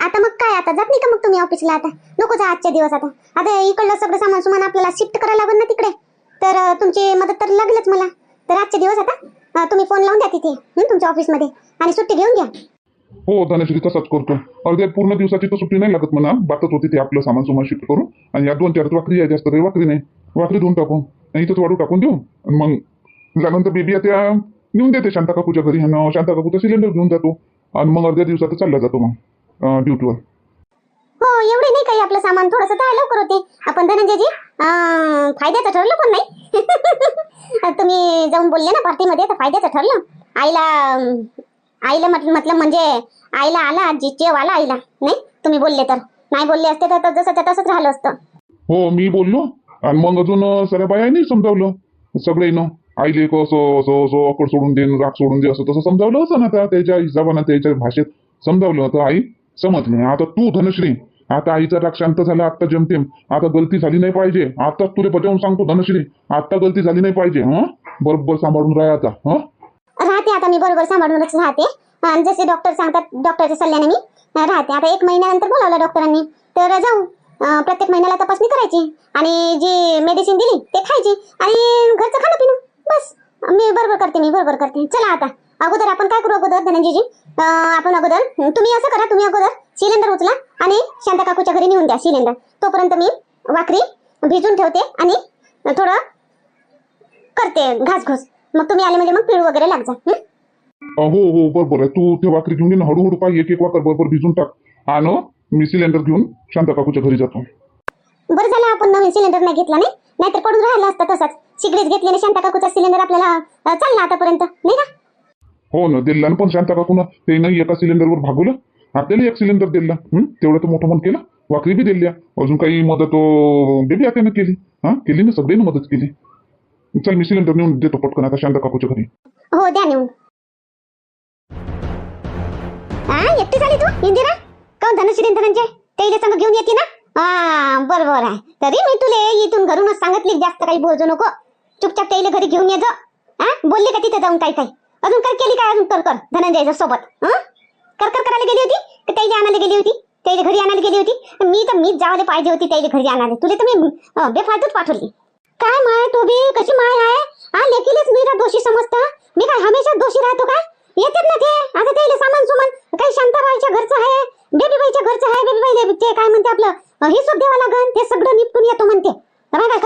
आता मग काय आता? जात नाही का मग तुम्ही ऑफिसला आता? नको जा आजच्या दिवस आता. आता इकडलं सगळं सामान सुमान आपल्याला शिफ्ट करायला लागेल ना तिकडे. तर तुमची मदत तर लागेलच मला. तर आजचे दिवस आता तुम्ही फोन लावून द्या तिथे तुमच्या ऑफिसमध्ये आणि सुट्टी घेऊन घ्या. हो धनश्री तसाच करतो. अर्ध्या पूर्ण दिवसाची तर सुट्टी नाही लागत म्हणा बातच होती ते आपलं सामान सुमान शिफ्ट करून. आणि या दोन चार वाकरी आहे जास्त रे वाकरी नाही. वाकरी देऊन टाकू. आणि इथंच वाढू टाकून देऊ. आणि मग त्यानंतर बेबी त्या नेऊन देते शांता काकूच्या घरी. आणि शांता काकूचा सिलेंडर घेऊन जातो. आणि मग अर्ध्या दिवसात चालला जातो मग. ड्युटीवर हो एवढे नाही काही आपलं सामान थोडंसं तर लवकर होते. आपण धनंजयजी फायद्याचं ठरलं पण नाही. तुम्ही जाऊन बोलले ना पार्टीमध्ये तर फायद्याचं ठरलं. आईला आईला म्हटलं म्हटलं म्हणजे आईला आला जी जेव आला आईला नाही? तुम्ही बोलले तर. नाही बोलले असते तर जसं तसंच राहिलं असतं. हो मी बोललो. आणि मग अजून सगळ्या बायांनी समजावलं. सगळे न आईले एक असं असं अकड सोडून दे राग सोडून दे असं तसं समजावलं असं ना त्या त्याच्या हिशोबानं त्याच्या भाषेत समजावलं तर आई. समजली आता तू धनश्री आता आईचा राग शांत झाला आता जमतेम. आता गलती झाली नाही पाहिजे. आता तुला बजावून सांगतो धनश्री आता गलती झाली नाही पाहिजे हं? बरोबर सांभाळून राहा आता हं? राहते आता मी बरोबर सांभाळूनच राहते. जसे डॉक्टर सांगतात डॉक्टरच्या सल्ल्याने मी राहते. आता एक महिन्यानंतर बोलावलं डॉक्टरांनी तर जाऊ. प्रत्येक महिन्याला तपासणी करायची. आणि जे मेडिसिन दिली ते खायची. आणि घरचं खाणं पिणं बस. मी बरोबर करते मी बरोबर करते. चला आता. अगोदर आपण काय करू अगोदर धनंजयजी? आपण अगोदर तुम्ही असं करा तुम्ही अगोदर सिलेंडर उचला आणि शांता काकूच्या घरी नेऊन द्या सिलेंडर. तोपर्यंत मी वाकरी भिजून ठेवते आणि थोडं करते घासघूस. मग तुम्ही आले म्हणजे मग पिळू वगैरे लाग जा हं? हो हो बरोबर आहे. तू ते वाकरी घेऊन ये ना हळूहळू पाय एक एक वाकर बरोबर भिजून टाक. आणि मी सिलेंडर घेऊन शांता काकूच्या घरी जातो. बरं झालं आपण नवीन सिलेंडर नाही घेतला नाही? नाहीतर पडून राहिला असता तसाच. सिगरेट घेतली आणि शांता काकूचा सिलेंडर आपल्याला अं, चालला आतापर्यंत नाही का? हो ना दिला ना पण शांता काकून ते नाही एका सिलेंडरवर भागवलं. आपल्याला एक सिलेंडर दिला तेवढं तर मोठं मन केलं. वाकरी बी दिल्या. अजून काही मदत बेबी आत्यानं केली. हा? केली ना? सगळ्यांनी मदत केली. चल मी सिलेंडर नेऊन देतो पटकन. आता शांता काकूच्या घरी. हो द्या नेऊन. हा एकटी झाली तू? इंदिरा? काऊन धनुश्री धनंजय ते संग घेऊन येते ना? हा बरोबर आहे. तरी मी तुले इथून घरूनच सांगितली जास्त काही बोलजो नको. चुपचाप त्याला घरी घेऊन ये जा. हा बोलले का तिथे जाऊन काय काय अजून कर केली काय अजून? कर कर. धनंजयच्या सोबत हं? कर कर करायला गेली होती? का त्याला आणायला गेली होती. त्याच्या घरी आणायला गेली होती. मी तर मीच जावायला पाहिजे होती त्याच्या घरी आणायला. तुला तर मी बेफालतूच पाठवली. काय माय तो बी कशी माय आहे? हा लेकीलेच मी दोषी समजता. मी काय हमेशा दोषी राहतो काय? येतात ना ते. आता त्याला सामान सुमान काही शांताबाईच्या घरचं आहे बेबी बाईच्या घरचं आहे बेबीबाई ते काय म्हणते आपलं हे सुख द्यावं लागन ते सगळं निपटून येतो म्हणते.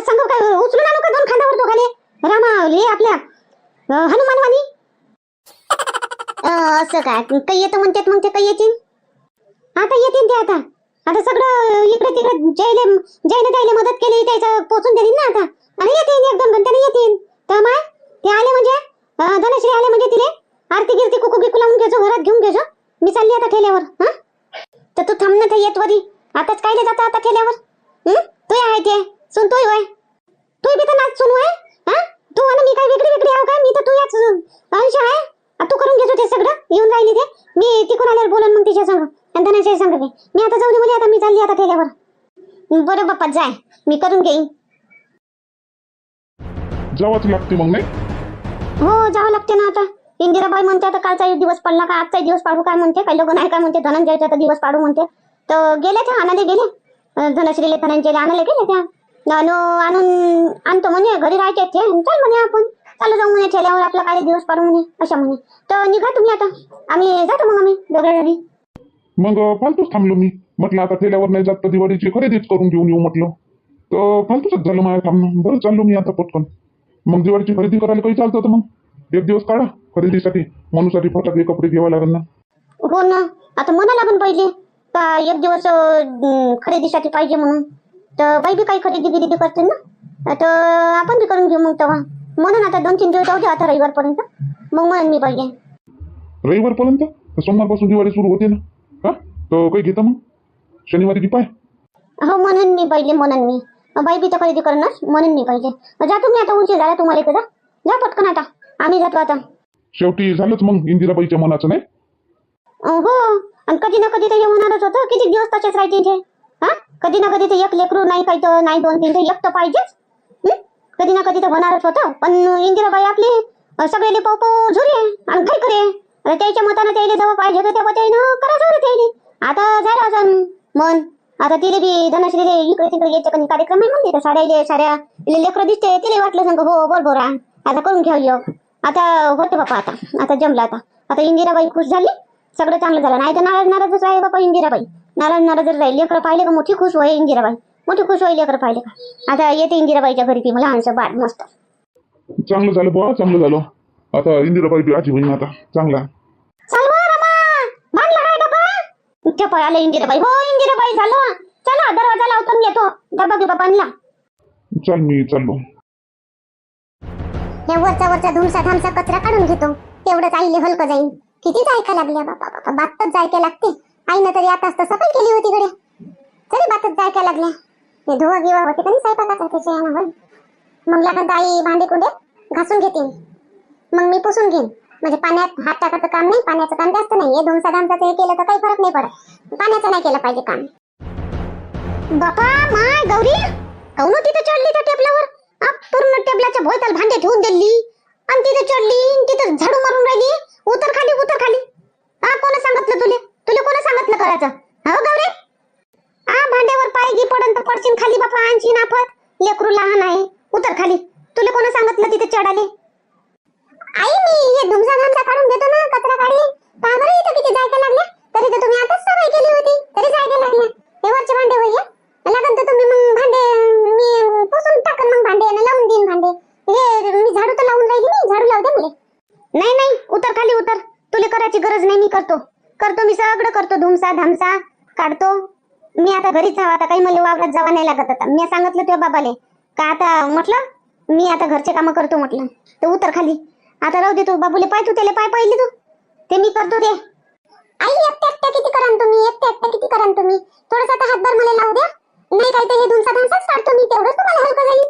सांगू काय उचलून आणू का दोन खांदावर तो खाली रामा हे आपल्या हनुमान असं काय काही येतं म्हणतात मग ते काही येतील? आता येतील ते आता. आता सगळं इकडे तिकडे जयले जयने त्याला मदत केली त्याचं पोचून देतील ना आता. आणि येतील एक दोन घंट्याने येतील. तर माय ते आले म्हणजे? धनश्री आले म्हणजे तिले? आरती गिरती कुकू बिकू लावून घेजो घरात घेऊन घेजो. मी चालली आता ठेल्यावर हा? तर तू थांब ना ते येत वरी. आताच काय जाता आता ठेल्यावर? हं? तू आहे ते. सुन तू होय. तू बी तर नाच सुनू आहे हा? तू आणि मी काय वेगळी वेगळी आहो काय मी तर तू याच अंश आहे? आ, तू करून घेतो ते सगळं? येऊन राहिली ते? मी तिकडून आल्यावर बोलन मग तिच्या संग. आणि संग बी. मी आता जाऊ दे मुली आता मी चालली आता ठेल्यावर बरं बाप्पा जाय मी करून घेईन. जावंच लागते मग नाही? हो जावं लागते ना आता. इंदिराबाई म्हणते आता कालचा दिवस पडला का आजचा दिवस पाडू काय म्हणते? काही लोक नाही काय म्हणते? धनंजयचा तर दिवस पाडू म्हणते. तर गेले त्या आणायला गेले अं, धनश्रीले धनंजयला आणायला गेले त्या. आणि आणून आणतो म्हणे घरी राहायचे ते. चल म्हणे आपण. चालू जाऊ म्हणे ठेल्यावर आपला काय दिवस पाडू म्हणे अशा म्हणे. तर निघा तुम्ही आता. आम्ही जातो मग आम्ही दोघे घरी. मग फालतूच थांबलो मी. म्हटलं आता ठेल्यावर नाही जात तर दिवाळीची खरेदीच करून घेऊन येऊ म्हटलं. तर फालतूच झालं माझ्या थांबणं. बरं चाललो मी आता पटकन. मग दिवाळीची खरेदी करायला काही चालतं तर मग? एक दिवस काढा खरेदीसाठी. मनूसाठी फटाके कपडे घ्यावे लागेल ना. हो ना. आता म्हणायला पण पाहिजे का एक दिवस अं, खरेदीसाठी पाहिजे म्हणून. तर बाई बी काही खरेदी बिरेदी करते ना. तर आपण बी करून घेऊ मग तेव्हा. म्हणून आता दोन तीन दिवस जाऊ दे आता रविवारपर्यंत. मग म्हणून मी पाहिजे रविवारपर्यंत? सोमवारपासून दिवाळी सुरू होते ना. हा? तर काही घेतं मग? शनिवारी की पाय? हो म्हणून मी पाहिजे म्हणून मी. बाई बी तर खरेदी करणार म्हणून मी पाहिजे जा तुम्ही आता उशीर झाला तुम्हाला इथं जा जा पटकन आता. आम्ही जातो आता. शेवटी झालंच मग इंदिराबाईच्या मनाचं नाही? हो. आणि कधी ना कधी तर हे होणारच होतं. किती दिवस तसेच राहते ते हा? कधी ना कधी तर एक लेकरू नाही काही तर नाही दोन तीन तर एक तर पाहिजेच? कधी ना कधी तर होणारच होतं. पण इंदिराबाई आपली सगळे पाव पाव झुरे आणि काय करे त्याच्या मतानं त्याला जवळ पाहिजे होतं तेव्हा त्यानं करायचं झालं त्याने आता झालं अजून मन. आता तिले बी धनश्रीले इकडे तिकडे यायचं कधी कार्यक्रम आहे म्हणते साड्या. साड्या लेकरं दिसते तिला वाटलं सांग हो बोल आहे आता करून घ्या योग आता होते बापा आता. आता जमलं आता. आता इंदिराबाई खुश झाली. सगळं चांगलं झालं. नाही तर नाराज नाराजच आहे बापा इंदिराबाई. नाराज नाराजच राहील. लेकरं पाहिले का मोठी खुश होय इंदिराबाई. मोठी खुश होईल लेकरं पाहिले का? आता येते इंदिराबाईच्या घरी ती मला लहानसं बाळ मस्त. चांगलं झालं बुवा चांगलं झालं. आता इंदिराबाई बी आजी आता चांगला बा आलं इंदिराबाई. हो इंदिराबाई झालं. चला दरवाजा लावतो मी येतो. डबा बिबा बांधला चल मी चाललो. या वरचा वरचा धुमसा धामसा कचरा काढून घेतो. तेवढंच आईले हलकं जाईन. किती जायका लागल्या बापा बापा. बातच जायका लागते. आईनं तरी आता सफाई केली होती कडे तरी बातच जायका लागल्या. हे धुवा गिवा होते का नाही स्वयंपाकाचा त्याच्या मग लागत आई भांडे कुंडे घासून घेते मग मी पुसून घेईन. म्हणजे पाण्यात हात टाकायचं काम नाही पाण्याचं काम जास्त नाही. हे धुमसा धामसाचं हे केलं तर काही फरक नाही पडत. पाण्याचं नाही केलं पाहिजे काम. बापा माय गौरी! काऊन तिथे चढली त्या टेबलावर? आ, पूर्ण टेबलाच्या भोयताल भांडे ठेवून दिली. आणि तिथे चढली तिथे झाडू मारून राहिली. उतर खाली उतर खाली. हा कोण सांगितलं तुले? तुला कोण सांगितलं करायचं? हो गौरी? आ भांड्यावर पाय घे पडन तर पडशील खाली बापा आणशी नाफत लेकरू लहान आहे. उतर खाली. तुले कोण सांगितलं तिथे चढाले? आई मी हे धुमसा धामसा काढून घेतो ना कचरा काढी. पहा बरं इथं किती जायका लागल्या. तरी तर तुम्ही आताच सवय केली होती. तरी जायका लागल्या. हे वरचे भांडे होय लागन तर तुम्ही मग भांडे मी पुसून टाकन मग भांडे आणि लावून देईन भांडे. हे मी झाडू तर लावून राहिली नाही झाडू लावते मुले नाही नाही उतर खाली उतर. तुला करायची गरज नाही मी करतो. करतो मी सगळं करतो धुमसा धामसा काढतो. आता घरीच हवा आता काही मला वावरात जावा नाही लागत आता. मी सांगितलं तुझ्या बाबाले का आता म्हटलं मी आता घरचे कामं करतो म्हटलं. तर उतर खाली. आता राहू दे तू बाबूले पाय तू त्याला पाय पाहिले तू. ते मी करतो ते आई एकट्या एकट्या किती करान तुम्ही? एकट्या एकट्या किती करान तुम्ही? थोडस आता हातभार मला लावू द्या. नाही काय तर हे काढतो मी तेवढंच तुम्हाला हलकं जाईल.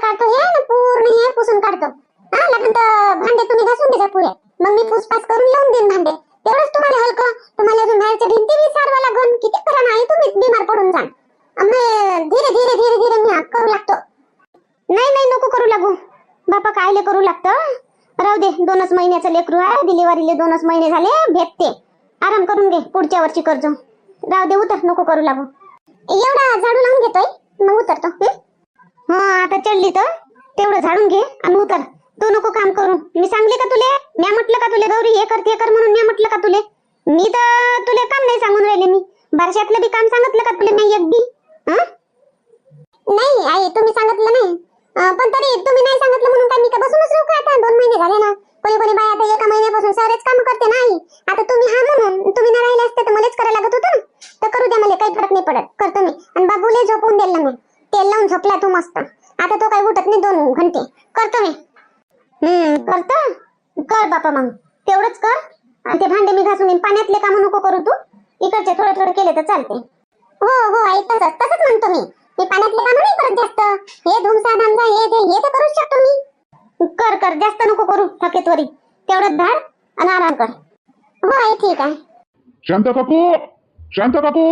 काढतो हे पूर्ण हे पुसून काढतो. हा लागून तर भांडे तुम्ही घासून द्या पुरे मग मी पुसपास करून लावून देईन भांडे. तेवढंच तुम्हाला हलकं तुम्हाला अजून बाहेरच्या भिंती विसारवा लागून किती करा नाही तुम्ही बिमार पडून जाल. धीरे धीरे धीरे धीरे मी करू लागतो. नाही नाही नको करू लागू. बापा कायले करू लागतं? राहू दे दोनच महिन्याचं लेकरू आहे डिलिव्हरीले दोनच महिने झाले भेटते. आराम करून घे पुढच्या वर्षी कर्ज. राहू दे उतर नको करू लागू. एवढा झाडू लावून घेतोय? मग उतरतो हा आता चढली तर. तेवढं झाडून घे आणि उतर. तू नको काम करू. मी सांगले का तुले? मी म्हटलं का तुले गौरी हे कर ते कर म्हणून मी म्हटलं का तुले? मी तर तुले काम नाही सांगून राहिले मी. बारशातलं बी काम सांगितलं का तुले नाही एक बी? नाही आई तुम्ही सांगितलं नाही. पण तरी तुम्ही नाही सांगितलं म्हणून काय मी बसूनच राहू का आता? दोन महिने झाले ना. कोणी कोणी बाय आता एका महिन्यापासून सारेच काम करते नाही आता तुम्ही हा म्हणून तुम्ही ना राहिले असते तर मलाच करायला लागत होतं ना तर करू द्या मला काही फरक नाही पडत करतो मी आणि बाबूले झोपून दिलं मी तेल लावून झोपला तू मस्त आता तो काही उठत नाही दोन घंटे करतो मी हम्म करतो कर बापा मग तेवढंच कर आणि ते भांडे मी घासून येईन पाण्यातले काम नको करू तू इकडचे थोडे थोडे केले तर चालते हो हो आई तसंच तसंच म्हणतो मी मी पाण्यातले काम नाही करत जास्त हे धुमसा धामसा हे ते हे तर करूच शकतो मी कर कर जास्त नको करू थकेतवरी तेवढंच धाड आणि आराम कर हो आई ठीक आहे शांता काकू शांत बापू.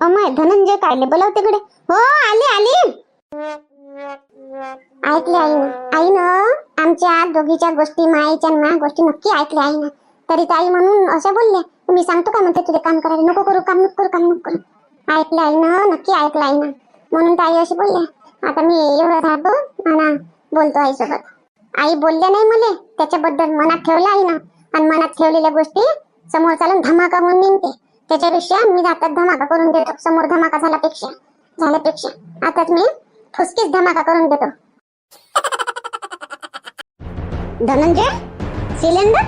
अमय धनंजय काढले बोलावते कडे हो आले आले. ऐकले आईनं आईनं आमच्या दोघीच्या गोष्टी माईच्या आणि गोष्टी नक्की ऐकल्या आईनं तरी ताई म्हणून असं बोलले मी सांगतो का म्हणते तुझे काम करायला? नको करू काम नको करू काम नको करू. ऐकलं आईनं नक्की ऐकलं आईनं म्हणून ताई अशी बोलले आता मी एवढं राहतो म्हणा बोलतो आईसोबत. आई बोलले नाही मले त्याच्याबद्दल मनात ठेवलं आईनं आणि मनात ठेवलेल्या गोष्टी समोर चालून धमाका म्हणून निघते. त्याच्यापेक्षा मी जातात धमाका करून देतो. समोर धमाका झाल्यापेक्षा झाल्यापेक्षा. आताच मी फुसकीच धमाका करून देतो. धनंजय? सिलेंडर?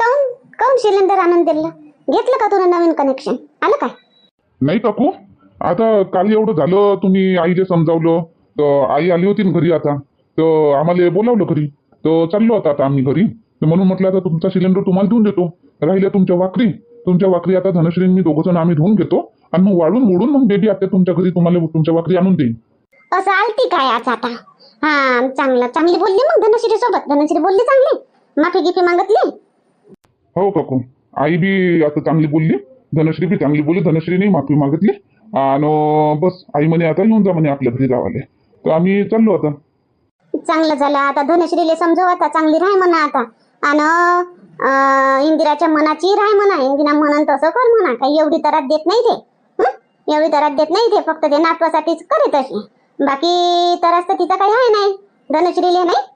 काऊन काऊन सिलेंडर आणून दिलं? घेतलं का तुला नवीन कनेक्शन आलं काय? नाही काकू. आता काल एवढं झालं तुम्ही आईला समजावलं. तर आई आली होती ना घरी आता. तर आम्हाला बोलावलं घरी. तर चाललो होता आता आम्ही घरी. तर म्हणून म्हटलं आता तुमचा सिलेंडर तुम्हाला देऊन देतो. राहिल्या तुमच्या वाकरी तुमच्या वाकरी आता धनश्री मी दोघं जण आम्ही धुवून घेतो आणि मग वाळून मोडून मग बेबी आता तुमच्या घरी तुम्हाला तुमच्या वाकरी आणून देईन. असं आलती काय आज आता? हा चांगलं चांगली बोलली मग धनश्री सोबत. धनश्री बोलली चांगली? माफी गिफी मागितली? हो काकू. आई बी आता चांगली बोलली. धनश्री बी चांगली बोलली. धनश्रीने माफी मागितली. आणि बस आई म्हणे आता येऊन जा म्हणे आपल्या घरी गावाले तर आम्ही चाललो आता. चांगलं झालं. आता धनश्रीले समजव आता. चांगली राह म्हणा आता. आणि इंदिराच्या मनाची राय म्हणा इंदिरा म्हणन तसं कर म्हणा काही एवढी तरात देत नाही ते. हं? एवढी तरात देत नाही ते फक्त ते नातवासाठीच करे तशी. बाकी तरास तर तिचा काही आहे नाही. धनश्रीले नाही?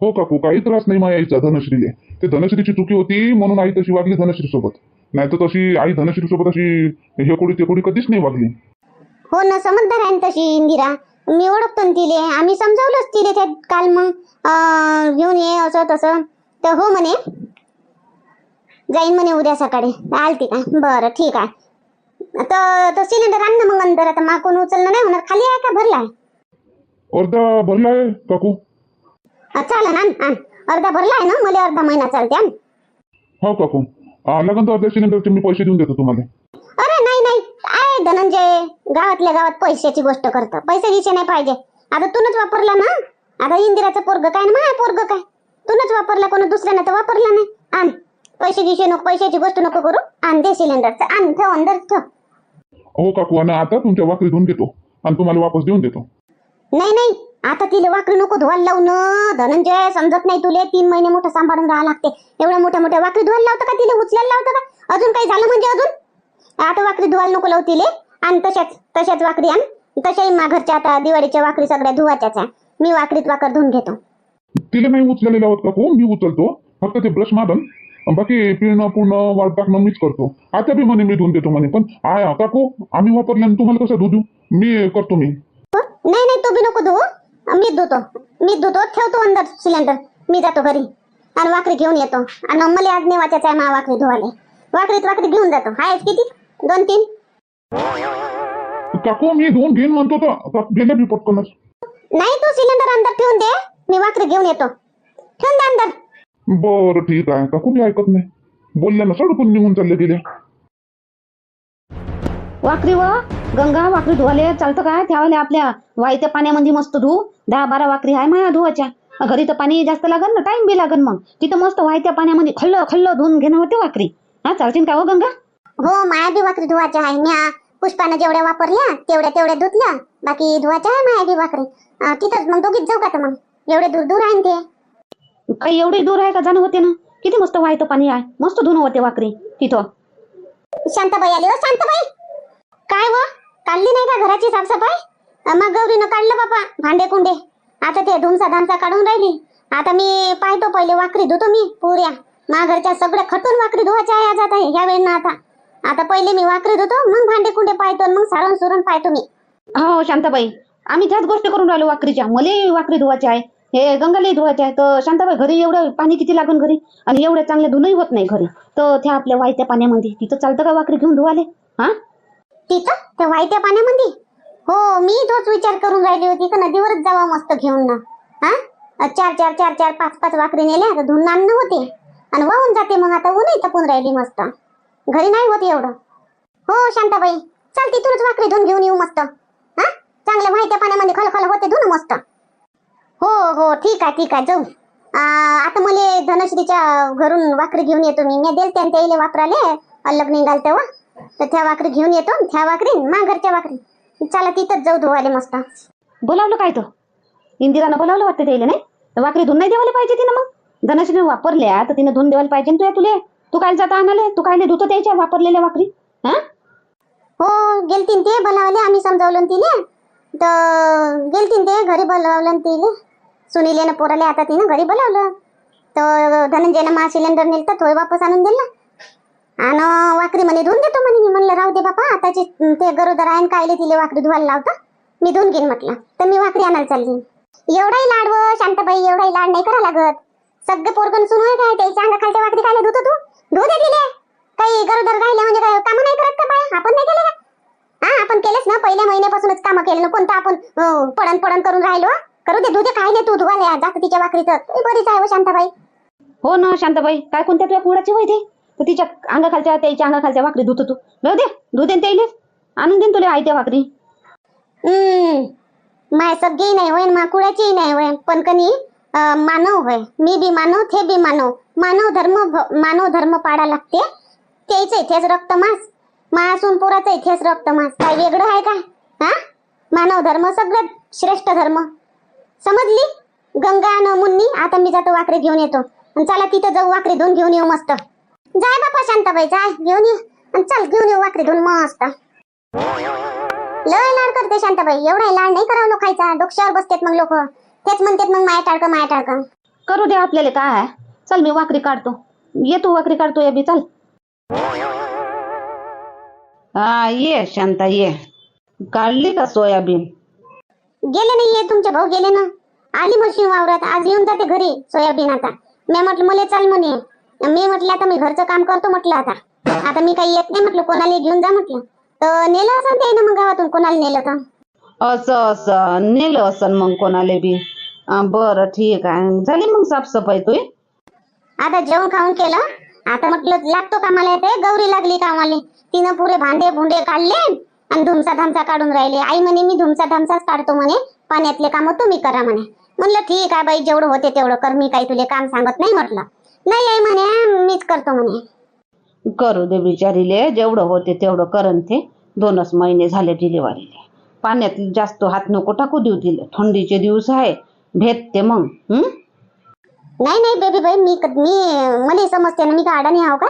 हो काकू काही त्रास नाही माझ्या आईचा धनश्रीले. ते धनश्रीची चुकी होती म्हणून आई तशी वागली धनश्री सोबत. नाही तर तशी आई धनश्री सोबत अशी हेकोडी तेकोडी कधीच नाही वागली. हो ना समजदार आहे तशी इंदिरा. मी ओळखतो तिले. आम्ही समजावलंच तिले त्या काल मग. घेऊन ये असं तसं. तर हो म्हणे. जाईन म्हणे उद्या सकाळी. आलती का? बरं ठीक आहे. तर तो सिलेंडर आण ना मग अंदर आता मा कोण उचलणं नाही होणार. खाली आहे का? भरला आहे? अर्धा भरलाय काकू. चालेल आण आण. अर्धा भरला आहे ना? मला अर्धा महिना चालते आण. हो काकू. आ, लागन तर अर्ध्या सिलेंडरचे मी पैसे देऊन देतो तुम्हाला. अरे नाही नाही. काय धनंजय. गावातल्या गावात पैशाची गोष्ट करतं. पैसे गिसे नाही पाहिजे. आता तूनच वापरला ना? आता इंदिराचं पोरग काय? ना माया पोरग काय? तूनच वापरला कोणी दुसऱ्यानं तर वापरला नाही. आण. पैसे गिसे नको पैशाची गोष्ट नको करू. आण दे सिलेंडरचं. आण ठेव अंदर ठेव. हो काकू आणि आता तुमच्या वाकरी धुवून घेतो. आणि तुम्हाला वापस देऊन देतो. नाही नाही. आता तिला वाकरी नको धुवायला लावू न. धनंजय समजत नाही तुले. तीन महिने मोठं सांभाळून राहावं लागते. एवढ्या मोठ्या मोठ्या वाकरी धुवायला लावतं का तिला? उचलायला लावतं का? अजून काही झालं म्हणजे अजून? आता वाकरी धुवायला नको लावू तिले. आणि तशाच तशाच वाकरी आण. तशाही माघरच्या आता दिवाळीच्या वाकरी सगळ्या धुवाच्याच आहे. मी वाकरीत वाकर धुवून घेतो. तिला नाही उचलायला लावत काकू मी उचलतो. फक्त ते ब्रश मारन बाकी पिळणं पूर्ण वाट टाकणं मीच करतो. आता बी म्हणे मी धुवून देतो म्हणे पण आया काकू आम्ही वापरल्यानं तुम्हाला कसं धुऊ देऊ? मी करतो मी? नाही नाही तू बी नको धुवू मी धुतो. मी धुतो. ठेवतो अंदर सिलेंडर मी जातो घरी. आणि वाकरी घेऊन येतो. आणि मला आज नेवाच्याच आहे मा वाकरी धुवाले. वाकरीत वाकरी घेऊन जातो. आहेच किती? दोन तीन? काकू मी धुवून घेईन म्हणतो तर. गेले बी पटकनच. नाही तू सिलेंडर अंदर ठेवून दे. मी वाकरी घेऊन येतो. ठेवून दे अंदर बरं ठीक आहे. काकू बी ऐकत नाही? बोलल्यानं सडकून निघून चालले गेले. वाकरी व गंगा वाकरी धुवाले चालतं काय? त्यावेळेला आपल्या वाईच्या पाण्यामध्ये मस्त धुऊ दहा बारा वाकरी आहे माया धुवाच्या. घरी तर पाणी जास्त लागन ना? टाइम बी लागन मग. तिथं मस्त वाईच्या पाण्यामध्ये खल्ल खल्ल धुवून घेणं होते वाकरी हा चालशील का हो गंगा? हो माया बी वाकरी धुवाच्या आहे म्या पुष्पानं जेवढ्या वापरल्या तेवढ्या तेवढ्या धुतल्या. बाकी धुवाच्या आहे माया बी वाकरी अं, तिथंच मग दोघीच जाऊ का तर मग? एवढे दूर दूर आहे ना ते? काही एवढी दूर आहे का? जाणं होते ना. किती मस्त वाईचं पाणी आहे. मस्त धुणं होते वाकरी तिथं. शांताबाई आली हो शांताबाई. काय व? काढली नाही का घराची साफसफाई? मग गौरीनं काढलं बापा भांडे कुंडे. आता ते धुमसा धामसा काढून राहिली. आता मी पाहतो पहिले वाकरी धुतो मी पुऱ्या. माघरच्या सगळ्या खटून वाकरी धुवायच्या आहे आज आता ह्या वेळेनं आता. आता पहिले मी वाकरी धुतो मग भांडे कुंडे पाहतो मग सारून सुरून पाहतो मी. हो शांताबाई. आम्ही त्याच गोष्टी करून राहिलो वाकरीच्या. मले वाकरी धुवायची आहे. हे गंगालाही धुवायचे आहे तर शांताबाई घरी एवढं पाणी किती लागून घरी? आणि एवढ्या चांगल्या धुणंही होत नाही घरी. तर त्या आपल्या वाईच्या पाण्यामध्ये. तिथं चालतं का वाकरी घेऊन धुवाले? हा? तिथं? त्या वाईट्या पाण्यामध्ये? हो मी तोच विचार करून राहिली होती का नदीवरच जावा मस्त घेऊन ना. हा? चार चार चार चार पाच पाच वाकरी नेल्या तर धुणं अन्न होते. आणि वाहून जाते मग आता ऊनही तपून राहिली मस्त. घरी नाही होत एवढं. हो शांताबाई चल तिथूनच वाकरी धुवून घेऊन येऊ मस्त. हा? चांगल्या वाईट्या पाण्यामध्ये खलखल होते धुणं मस्त. हो हो ठीक आहे ठीक आहे जाऊ. आता मला धनश्रीच्या घरून वाकरी घेऊन येतो मी. मी देल त्यांच्या इले वापराले. अल्लग निघाल तेव्हा. तर त्या वाकरी घेऊन येतो त्या वाकरी मा घरच्या वाकरी. चला तिथंच जाऊ धुवाले मस्त. बोलावलं काय तर इंदिरानं बोलावलं वाटतं त्याला नाही? तर वाकरी धुवून नाही देवायला पाहिजे तिनं मग? धनाशीने वापरल्या तर तिनं धुवून देवायला पाहिजे ना तुया तुले? तू काय जाता आणाले? तू काय धुतो त्याच्या वापरलेल्या वाकरी? हा? हो गेलतीन ते बोलावले आम्ही समजावलं न तिले. तर गेलतीन ते घरी बोलावलं न तिले सुनीले पोराले आता तिनं घरी बोलावलं. तर धनंजयनं मा सिलेंडर नेलं तर थोडे वापस आणून दिलं. आणि वाकरी म्हणे धुवून देतो म्हणे. मी म्हणलं राहू दे बापा आताची ते गरोदर आहे कायले तिले वाकरी धुवायला लावता. मी धुवून घेईन म्हटलं. तर मी वाकरी आणायला चालली. एवढाही लाड व शांताबाई एवढाही लाड नाही करा लागत. सगळे पोरगण सुनू काय? त्याच्या अंगा वाकरी काय धुतो तू? धुऊ दे तिले. काही गरोदर राहिले म्हणजे काय? कामं नाही करत का बाय आपण नाही केले का? हा आपण केलेच ना? पहिल्या महिन्यापासूनच कामं केले ना? कोणतं आपण पडण पडण करून राहिलो? करू दे धुदे काय तू धुवाले जात तिच्या वाकरीत बरीच आहे हो शांताबाई. हो ना शांताबाई. काय कोणत्या तुझ्या कुणाची वय ते? तर तिच्या अंगाखालच्या त्याच्या अंगाखालच्या वाकरी धुतो तू. जाऊ दे धुऊ दे न त्याइले आणून देईन तुला आयत्या वाकरी. हम्म. माय सगळी नाही होय मा कुळाचीही नाही होय पण कनी मानव होय. मी बी मानव ते बी मानव. मानव धर्म मानव धर्म पाडा लागते. तेच इथेच रक्त मास मासून पोराचं इथेच रक्त मास काय वेगळं आहे का हा? मानव धर्म सगळ्यात श्रेष्ठ धर्म. समजली? गंगा न मुन्नी आता मी जातो वाकडे घेऊन येतो. आणि चला तिथं जाऊ वाकरी धुवून घेऊन येऊ मस्त. जाय बापा शांताबाई जाय घेऊन ये. आणि चल घेऊन येऊ वाकरी धुवून मस्त. लय लाड करते शांताबाई एवढा लाड नाही करावं लोकांचा. डोक्यावर बसतेत मग लोक. तेच म्हणतात मग माया टाळकं माया टाळकं. करू दे आपल्याला काय चल मी वाकरी काढतो. ये तू वाकरी काढतो ये बी चल. हा ये शांता ये. काढली का सोयाबीन? गेले नाही हे तुमचे भाऊ गेले ना. आली म्हशी वावरात आज येऊन जाते घरी सोयाबीन आता. मी म्हटलं मला चाल म्हणे. मी म्हटलं आता मी घरचं काम करतो म्हटलं आता. आता मी काही येत नाही म्हटलं कोणाला घेऊन जा म्हटलं. तर नेलं असं ते मग गावातून कोणाला नेलं तर. असं असं. नेलं असं मग कोणाला बी. बरं ठीक आहे. झाली मग साफसफाई तुही आता जेवण खाऊन केलं. आता म्हटलं लागतो कामाला येते गौरी लागली कामाला. तिनं पुरे भांडे भुंडे काढले आणि धुमसा धामसा काढून राहिले. आई म्हणे मी धुमसा धामसाच काढतो म्हणे. पाण्यातले काम तुम्ही करा म्हणे. म्हणलं ठीक आहे बाई जेवढं होते तेवढं कर मी काही तुले काम सांगत नाही म्हटलं. नाही आई म्हणे मीच करतो म्हणे. करू दे बिचारीले जेवढं होते तेवढं करन ते. दोनच महिने झाले डिलिव्हरीले. पाण्यात जास्त हात नको टाकू देऊ दिले थंडीचे दिवस आहे भेटते मग हं? नाही नाही बेबी बाई मी क- मी मला समजते ना मी का अडाणी आहो का?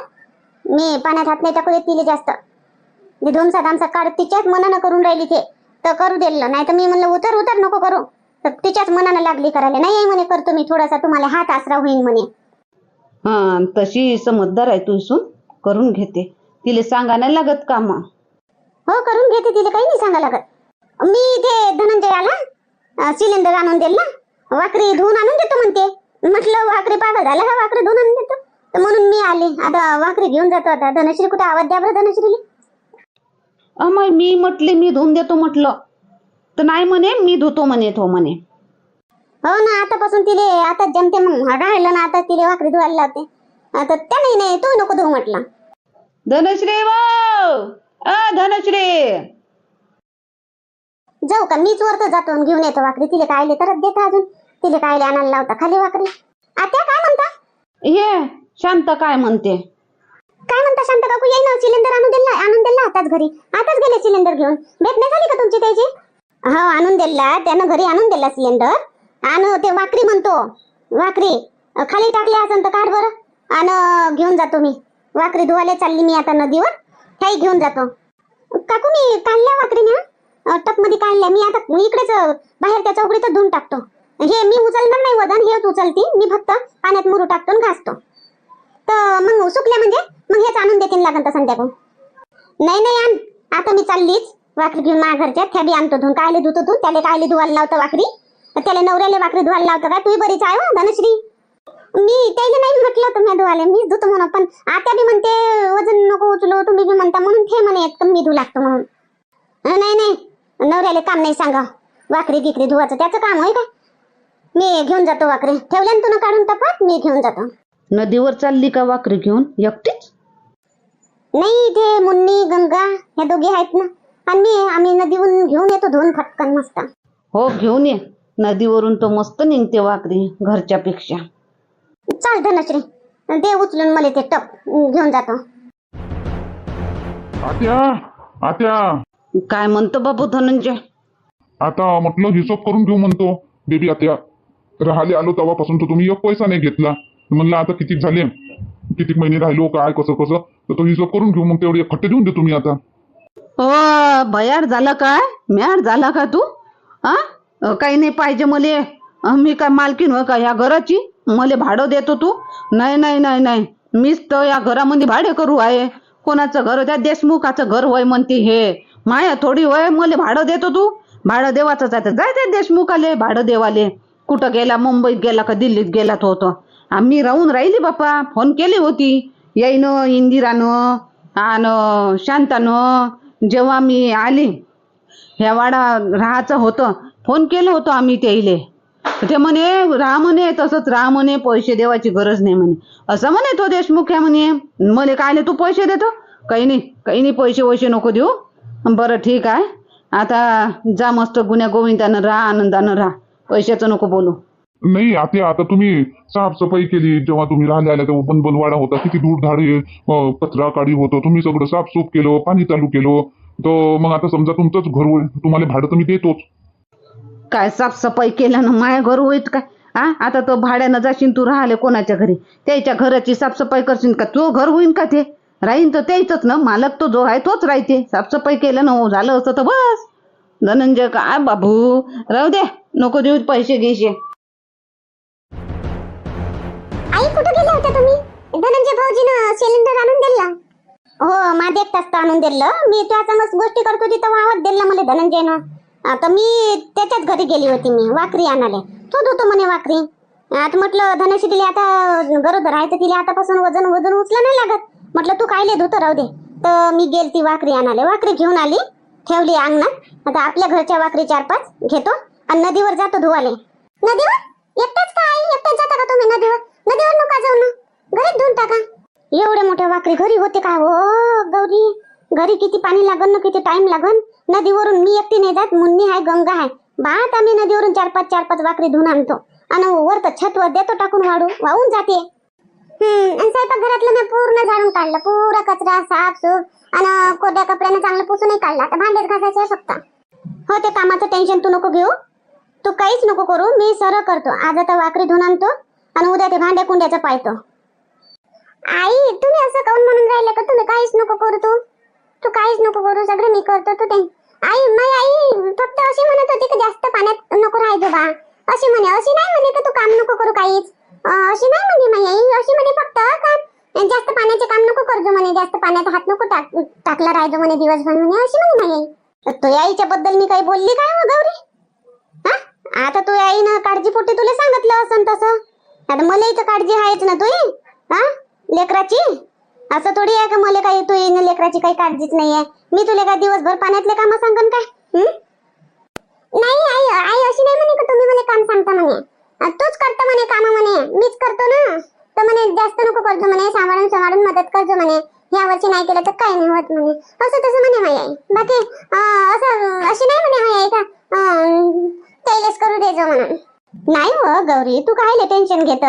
मी पाण्यात हात नाही टाकू देत तिले जास्त. मी धुमसा धामसा काढत तिच्याच मनानं करून राहिली ते. तर करू दिलं नाही तर मी म्हणलं उतर उतर नको करू. तर तिच्याच मनानं लागली करायला. नाही म्हणे करतो मी थोडासा तुम्हाला हात आसरा होईन म्हणे. हा तशी समजदार आहे तू सून करून घेते. तिले सांगा नाही लागत काम. हो करून घेते तिला काही नाही सांगा लागत. मी ते धनंजय आला सिलेंडर आणून दिल ना? वाकरी धुवून आणून देतो म्हणते. म्हटलं वाकरी पागल झाला का वाकरी धुवून आणून देतो. तर म्हणून मी आले. आता वाकरी घेऊन जातो आता. धनश्री कुठे? आवाज द्या बरं धनश्रीला. अमय मी म्हटले मी धुवून देतो म्हटलं. तर नाही म्हणे मी धुतो म्हणे तो म्हणे. हो ना आतापासून तिले आता जमते मग राहिलं ना आता तिले वाकरी धुवायला लावते. आता त्या नाही नाही तू नको धुवू म्हटलं. धनश्री वाव अ धनश्री! जाऊ का मीच वरत जातो आणि घेऊन येतो वाकरी तिले कायले करत देता अजून. तिले कायले आणायला लावता? खाली वाकरी आता काय म्हणता? हे शांत काय म्हणते? काय म्हणता शांत काकू? येई ना सिलेंडर आणून दिला आणून दिला आताच घरी. आताच गेले सिलेंडर घेऊन. भेट नाही झाली का तुमची त्याची? हो आणून दिला. त्यानं घरी आणून दिला सिलेंडर. आणि ते वाकरी म्हणतो. वाकरी. खाली टाकले असं तर काढ बरं. आणि घेऊन जातो मी. वाकरी धुवायला चालली मी आता नदीवर. त्याही घेऊन जातो. काकू मी काढल्या वाकरीने? टपमध्ये काढल्या. मी आता इकडेच बाहेर त्या चौकडीतच धुवून टाकतो. हे मी उचलणार नाही वजन हेच उचलती. मी फक्त पाण्यात मुरू टाकतो घासतो. तर मग सुकल्या म्हणजे? मग हेच आणून देतील लागन तर संध्याकाळी. नाही नाही आण. आता मी चाललीच. वाकरी घेऊन माझ्या घरच्या त्या बी आणतो धुवून कायले धुतो तू? त्याला कायले धुवायला लावतं वाकरी त्याला नवऱ्याला वाकरी धुवायला लावतं का तू बरीच आहे धनश्री? मी त्याला नाही म्हटलं तुम्ही धुवाले मी धुतो म्हणून. पण आता बी म्हणते वजन नको उचलो तुम्ही बी म्हणता. म्हणून ते म्हणे कमी धुऊ लागतो म्हणून. नाही नाही. नवऱ्याला काम नाही सांगा. वाकरी गिकरी धुवायचं त्याचं काम होय का मी घेऊन जातो वाकरी ठेवल्यान तुला काढून टपात मी घेऊन जातो. नदीवर चालली का वाकरी घेऊन? एकटीच? नाही ते मुन्नी गंगा ह्या दोघी आहेत ना. आणि मी आम्ही नदीहून घेऊन येतो धुवून फटकन मस्त. हो घेऊन ये. नदीवरून तो मस्त निघते वाकरी घरच्या पेक्षा. चाल धनश्री दे उचलून मला ते टप घेऊन जातो. आत्या आत्या. काय म्हणतो बाबू धनंजय? आता म्हटलं हिशोब करून घेऊ म्हणतो. बेबी आत्या राहिले आलो तेव्हापासून तर तुम्ही एक पैसा नाही घेतला. म्हणलं आता किती झाले? किती महिने राहिलो काय कसं कसं? तर तो हिशोब करून घेऊ मग तेवढे खट्टे देऊन दे तुम्ही आता. हो भयार झाला काय? म्यार झाला का तू? हा काही नाही पाहिजे मले. मी काय मालकीन हो का या घराची? मले भाडं देतो तू? नाही नाही नाही नाही. मीच तर या घरामध्ये भाडे करू आहे. कोणाचं घर त्या देशमुखाचं घर होय म्हणते हे. माया थोडी होय मले भाडं देतो तू? भाडं देवाचंच आहे तर जाय त्या देशमुखाले भाडं देवाले. कुठं गेला? मुंबईत गेला का दिल्लीत गेला तो होतो आम्ही राहून राहिली बापा. फोन केली होती. येईन इंदिरानं आणि शांतानं. जेव्हा मी आली ह्या वाडा राहायचं होतं फोन केलं होतं आम्ही त्याईले. ते म्हणे राहा म्हणे तसंच राहा म्हणे पैसे देवाची गरज नाही म्हणे. असं म्हणे तो देशमुख आहे म्हणे मले कायले तू पैसे देतो? काही नाही काही नाही पैसे वैसे नको देऊ. बरं ठीक आहे. आता जा मस्त गुन्ह्या गोविंदानं राहा आनंदानं राहा. पैशाचं नको बोलू. नाही आते आता तुम्ही साफसफाई केली जेव्हा तुम्ही राहिले आल्या तेव्हा पण बंद होता. किती दूर धाडे पत्रा कचरा काढी होतो. तुम्ही सगळं साफसूफ केलं पाणी चालू केलं. तर मग आता समजा तुमचंच घर होईल. तुम्हाला भाडं तर मी देतोच. काय साफसफाई केल्यानं माया घर होईत काय? हा आता तो भाड्यानं जाशील तू राहिले कोणाच्या घरी? त्याच्या घराची साफसफाई करशील का? तो घर होईन का ते? राहीन तर त्याच ना? मालक तो जो आहे तोच राहते. साफसफाई केलं ना हो झालं असतं तर बस. धनंजय काय बाबू राहू दे. नको देऊ पैसे घेशे आई कुठं गेले होते तुम्ही? धनंजय भाऊजीनं सिलेंडर आणून दिला. हो माझे एक तास आणून दिलं. मी त्या संगच गोष्टी करत होती तेव्हा आवाज दिला मला धनंजयनं. आता मी त्याच्याच घरी गेली होती मी वाकरी आणाले तो धुतो म्हणे वाकरी. आता म्हटलं धनश्री तिला आता गरोदर आहे तर तिला आतापासून वजन वजन उचलं नाही लागत. म्हटलं तू कायले धुतो राहू दे. तर मी गेली ती वाकरी आणाले वाकरी घेऊन आली ठेवली अंगणात. आता आपल्या घरच्या वाकरी चार पाच घेतो आणि नदीवर जातो धुवाले. नदीवर? एकटाच काय एकटाच जाता का तुम्ही नदीवर? नदीवर नका जाऊ ना. घरीच धुवून टाका. एवढे मोठ्या वाकरी घरी होते का हो गौरी? घरी किती पाणी लागन ना किती टाइम लागन? नदीवरून मी एकटी नाही जात मुन्नी आहे गंगा आहे बात आम्ही नदीवरून चार पाच चार पाच वाकरी धुवून आणतो. आणि वर तर छतवर देतो टाकून वाढू वाहून जाते. हम्म आणि स्वयंपाक घरातलं मी पूर्ण झाडून काढलं पुरा कचरा साफ सूफ आणि कोरड्या कपड्यानं चांगलं पुसूनही काढला. तर भांडेच घासायचे फक्त. हो ते कामाचं टेन्शन तू नको घेऊ. तू काहीच नको करू मी सरळ करतो. आज आता वाकरी धुवून आणतो. आणि उद्या ते भांड्या कुंड्याचं पाहतो. आई तुम्ही असं काऊन म्हणून राहिले का? तुम्ही काहीच नको करू तू. तू काहीच नको करू सगळं मी करतो तू ते. आई माई आई फक्त अशी म्हणत होती की जास्त पाण्यात नको राहायचो बा. अशी म्हणे अशी नाही म्हणे का तू काम नको करू काहीच. अशी नाही म्हणे माई आई अशी म्हणे फक्त जास्त पाण्याचे काम नको करजो म्हणे जास्त पाण्यात हात नको टाक टाकला राहायचो म्हणे दिवसभर म्हणे अशी म्हणे माई आई. तो आईच्या बद्दल मी काही बोलली काय हो गौरी? हा? आता तू आईनं काळजीपोटी तुला सांगितलं असं तसं. आता मला इथं काळजी आहेच ना तुही हा? लेकराची? असं थोडी आहे का मला काही तू लेकराची काही काळजीच नाहीये? मी तुला काय दिवसभर पाण्यातले काम सांगन काय? नाही आई आई अशी नाही म्हणे का तुम्ही मला काम सांगता म्हणे? तूच करतो म्हणे काम म्हणे. मीच करतो ना. तर म्हणे जास्त नको करतो म्हणे. सांभाळून सांभाळून मदत करतो म्हणे. या वर्षी नाही केलं तर काय नाही होत म्हणे. असं तसं म्हणे माई आई. बाकी असं अशी नाही म्हणे माई आई का? अं, करू द्यायचं म्हणून. नाही हो गौरी तू काय टेन्शन घेत?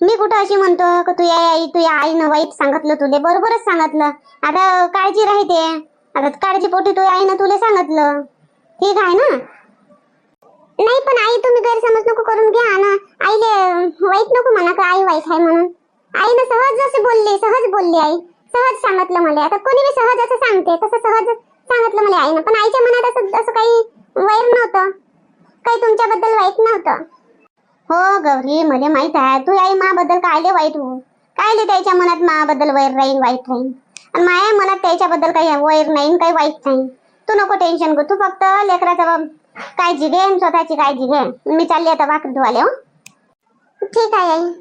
मी कुठं अशी म्हणतो का तू या आई तू या आईनं वाईट सांगितलं तुले? बरोबरच सांगितलं. आता काळजी राहते. आता काळजी पोटी तू आईनं तुला सांगितलं. ठीक आहे ना? नाही पण आई तुम्ही गैरसमज नको करून घ्या ना. आईले वाईट नको म्हणा का आई वाईट आहे म्हणून. आईनं सहज जसे बोलली सहज बोलली आई. सहज सांगितलं मला. आता कोणी बी सहज असं सांगते तसं सहज सांगितलं मला आईनं. पण आईच्या मनात असं असं काही वैर नव्हतं. काही तुमच्याबद्दल वाईट नव्हतं. हो गौरी मला माहीत आहे. तू आई माबद्दल कायले वाईट हो कायले त्याच्या मनात माबद्दल वैर राहीन वाईट राहीन? आणि माया मनात त्याच्याबद्दल काही वैर नाही काही वाईट नाही. तू नको टेन्शन घेऊ. तू फक्त लेकराचा काळजी घे स्वतःची काळजी घे. मी चालली आता भाकरी धुवाले हो? ठीक आहे आई.